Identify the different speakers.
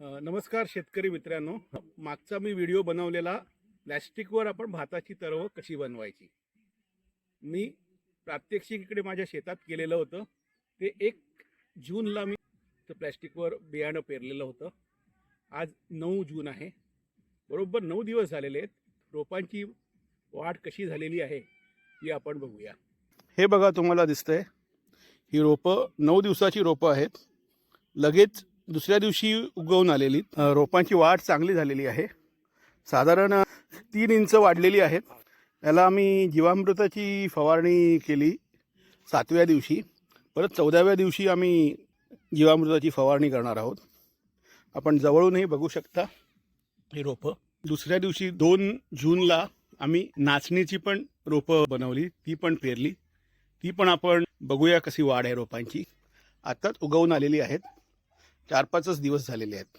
Speaker 1: नमस्कार शेतकरी मित्रांनो. मागचा मी व्हिडिओ बनवलेला प्लॅस्टिकवर आपण भाताची तरव कशी बनवायची? मी प्रात्यक्षिक इकडे माझ्या शेतात केलेलं होतं. ते एक जूनला मी तर प्लॅस्टिकवर बियाणं पेरलेलं होतं. आज नऊ जून आहे. बरोबर नऊ दिवस झालेले आहेत. रोपांची वाढ कशी झालेली आहे ही आपण बघूया. हे बघा तुम्हाला दिसतंय. ही रोपं नऊ दिवसाची रोपं आहेत. लगेच दुसऱ्या दिवशी उगवून आलेली रोपांची वाढ चांगली झालेली आहे. साधारण तीन इंच वाढलेली आहेत याला आम्ही जीवामृताची फवारणी केली सातव्या दिवशी. परत चौदाव्या दिवशी आम्ही जीवामृताची फवारणी करणार आहोत. आपण जवळूनही बघू शकता हे रोपं. दुसऱ्या दिवशी दोन जूनला आम्ही नाचणीची पण रोपं बनवली ती पण पेरली. ती पण आपण बघूया कशी वाढ आहे रोपांची. आत्ताच उगवून आलेली आहेत. चार पाचच दिवस झालेले आहेत.